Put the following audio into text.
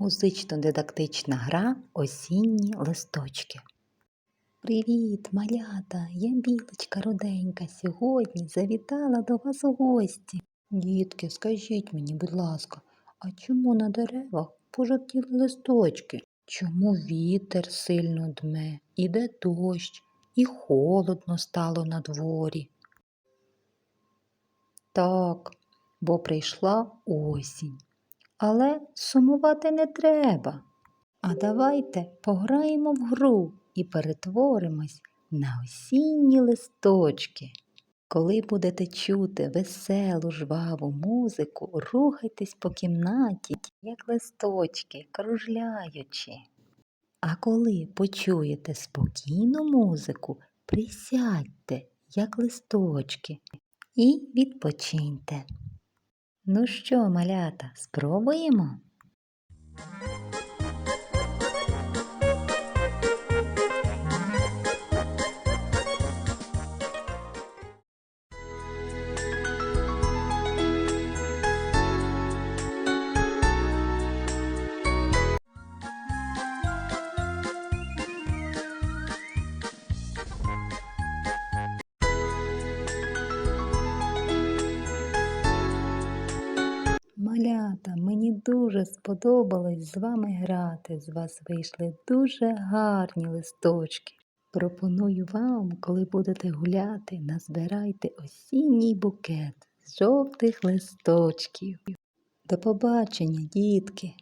Музично-дидактична гра Осінні листочки. Привіт, малята! Я білочка руденька. Сьогодні завітала до вас у гості. Дітки, скажіть мені, будь ласка, а чому на деревах пожовтіли листочки? Чому вітер сильно дме, іде дощ, і холодно стало на дворі? Так, бо прийшла осінь. Але сумувати не треба. А давайте пограємо в гру і перетворимось на осінні листочки. Коли будете чути веселу жваву музику, рухайтесь по кімнаті, як листочки, кружляючи. А коли почуєте спокійну музику, присядьте, як листочки, і відпочиньте. Ну що, малята, спробуємо? Малята, мені дуже сподобалось з вами грати. З вас вийшли дуже гарні листочки. Пропоную вам, коли будете гуляти, назбирайте осінній букет з жовтих листочків. До побачення, дітки!